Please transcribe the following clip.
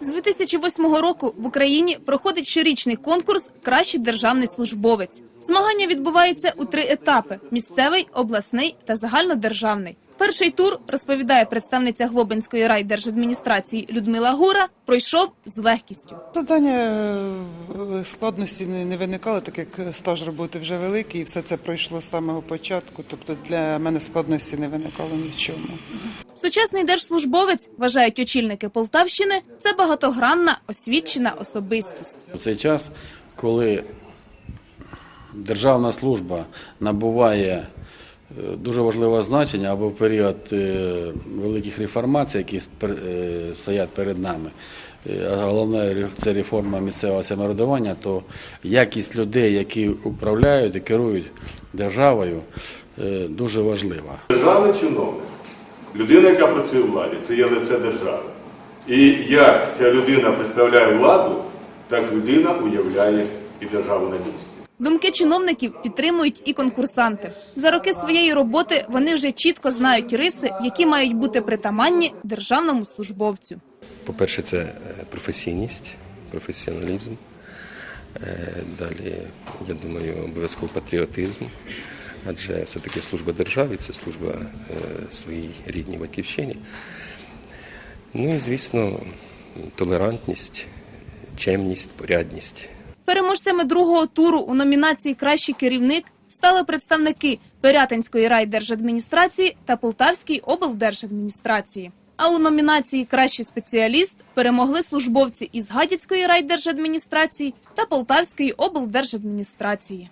З 2008 року в Україні проходить щорічний конкурс Кращий державний службовець. Змагання відбуваються у три етапи: місцевий, обласний та загальнодержавний. Перший тур розповідає представниця Глобинської райдержадміністрації Людмила Гура. Пройшов з легкістю. Завдання е, складності не виникало, так як стаж роботи вже великий, і все це пройшло з самого початку. Тобто для мене складності не виникало ні в чому. Сучасний держслужбовець, вважають очільники Полтавщини, це багатогранна освічена особистість. У цей час, коли державна служба набуває дуже важливе значення або в період е, великих реформацій, які е, стоять перед нами, е, головне це реформа місцевого самоврядування, то якість людей, які управляють і керують державою, дуже важлива. Державний чиновник, людина, яка працює в владі, це є лице держави. І як ця людина представляє владу, так людина уявляє і державу на місці. Думки чиновників підтримують і конкурсанти. За роки своєї роботи вони вже чітко знають риси, які мають бути притаманні державному службовцю. По-перше, це е, професійність, професіоналізм. Е, Далі, я думаю, обов'язково патріотизм. Адже все-таки служба державі це служба е, своїй рідній батьківщині. Ну і, звісно, толерантність, чемність, порядність. Переможцями другого туру у номінації Кращий керівник стали представники Пирятинської райдержадміністрації та Полтавської облдержадміністрації. А у номінації Кращий спеціаліст перемогли службовці із Гадяцької райдержадміністрації та Полтавської облдержадміністрації.